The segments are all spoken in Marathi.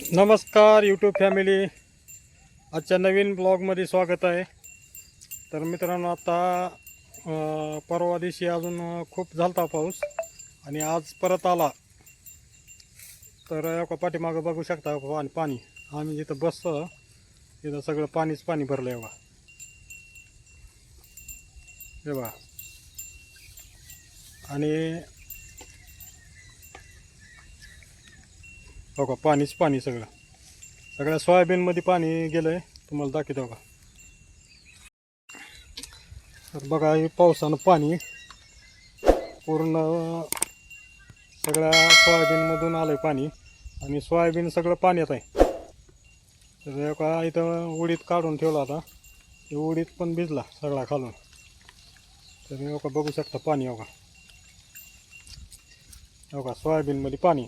नमस्कार यूट्यूब फॅमिली आजच्या नवीन ब्लॉगमध्ये स्वागत आहे. तर मित्रांनो आता परवा दिवशी अजून खूप झालता पाऊस आणि आज परत आला. तर एका पाठीमागं बघू शकता हो, पाणी पाणी. आम्ही जिथं बसतो तिथं सगळं पाणीच पाणी भरलं आहे हो. बा हे बघा. आणि हो का? पाणीच पाणी सगळं. सगळ्या सोयाबीनमध्ये पाणी गेलं आहे तुम्हाला दाखवतो का तर बघा हे पावसानं पाणी पूर्ण सगळ्या सोयाबीनमधून आलं आहे पाणी. आणि सोयाबीन सगळं पाण्यात आहे. तर का इथं उडीत काढून ठेवला होता. ते उडीत पण भिजला सगळा खालून. तर का बघू शकता पाणी हो का हो का सोयाबीनमध्ये पाणी.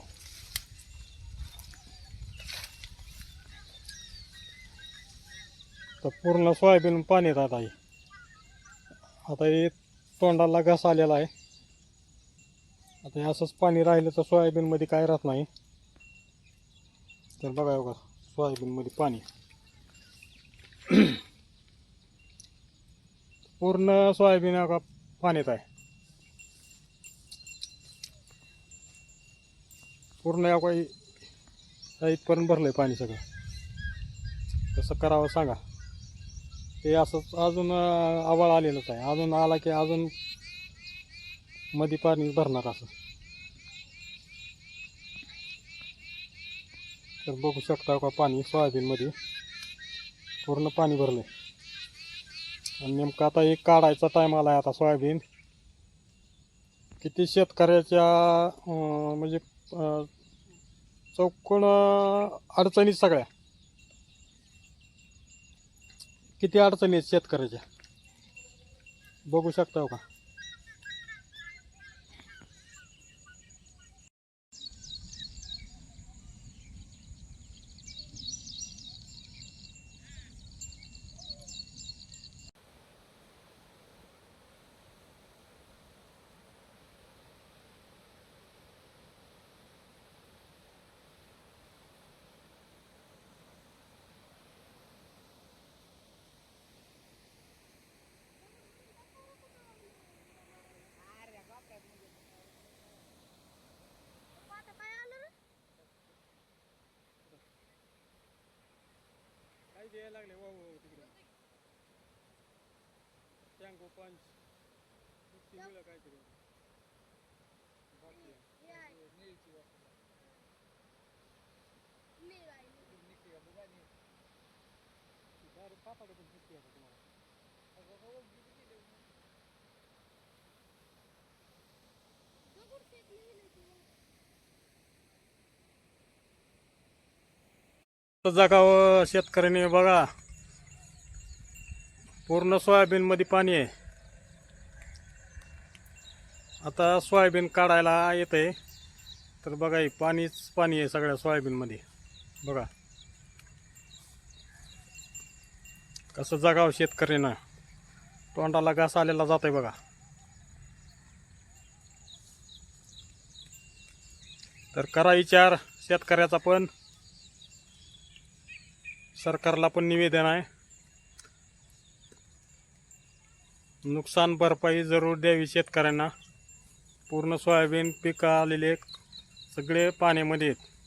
तर पूर्ण सोयाबीन पाण्यात आता आहे आता हे तोंडाला घास आलेला आहे. आता हे असंच पाणी राहिलं तर सोयाबीनमध्ये काय राहत नाही. तर बघा बघा सोयाबीनमध्ये पाणी. पूर्ण सोयाबीन का पाण्यात आहे. पूर्ण या काही इथपर्यंत भरलं आहे पाणी सगळं. कसं करावं सांगा. ते असंच अजून अं, आवाळ आलेलंच आहे. अजून आला की अजून मध्ये पाणी भरणार असं. तर बघू शकता का पाणी सोयाबीनमध्ये पूर्ण पाणी भरलं आणि नेमकं आता एक काढायचा टाईम आला आहे आता सोयाबीन. किती शेतकऱ्याच्या म्हणजे चौकण अडचणीत सगळ्या. किती अडचणी आहेत शेतकऱ्याच्या? बघू शकता हो का? काय द्यायला लागले वा तिकडे टँगो पंच काहीतरी पापाकडे पण सुट्टी आहे का तुम्हाला जगावं शेतकऱ्याने बघा. पूर्ण सोयाबीनमध्ये पाणी आहे. आता सोयाबीन काढायला येत आहे तर बघा पाणीच पाणी आहे सगळ्या सोयाबीनमध्ये. बघा. कसं जगावं शेतकऱ्यानं. तोंडाला घास आलेला जात आहे बघा. तर करा विचार शेतकऱ्याचा पण. सरकारला पण निवेदन आहे. नुकसान भरपाई जरूर द्यावी शेतकऱ्यांना. पूर्ण सोयाबीन पिकं आलेले सगळे पाण्यामध्ये आहेत.